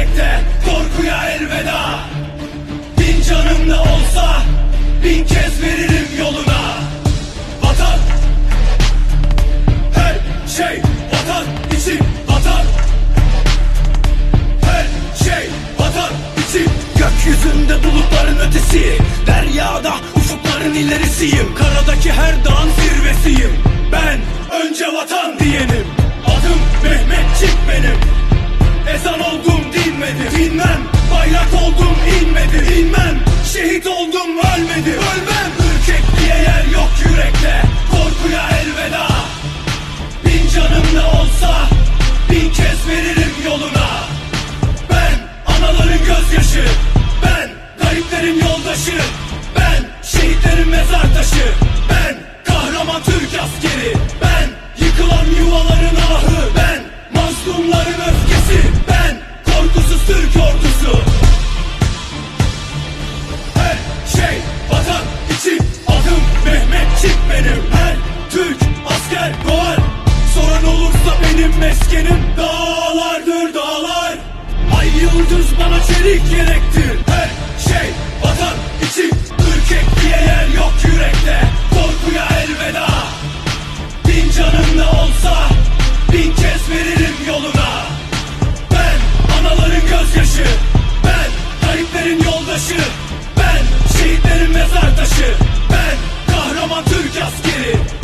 gelecekte korkuya elveda. Bin canım da olsa bin kez veririm yoluna. Vatan her şey vatan için vatan. Her şey vatan için. Gökyüzünde bulutların ötesi Deryada ufukların ilerisiyim. Karadaki her dağın zirvesiyim. Ben önce vatan diyenim. Oldum ölmedim. Ölmem. Ürkekliğe yer yok yürekte. Korkuya elveda. Bin canım ne olsa bin kez veririm yoluna. Ben anaların gözyaşı. Ben gariplerin yoldaşı. Ben şehitlerin mezar taşı. Ben kahraman Türk askeri. Ben yıkılan yuvaların ahı. Ben mazlumların öfkesi. Ben korkusuz Türk ordusu benim Her Türk asker doğar. Sorun olursa benim meskenim Dağlardır dağlar. Ay yıldız bana çelik gerektir Her şey vatan için. Ürkekliğe yer yok yürekte. Korkuya elveda. Bin canım ne olsa Bin kez veririm yoluna. Ben anaların gözyaşı. Ben gariplerin yoldaşı. Ben şehitlerin mezar taşı kahraman Türk askeri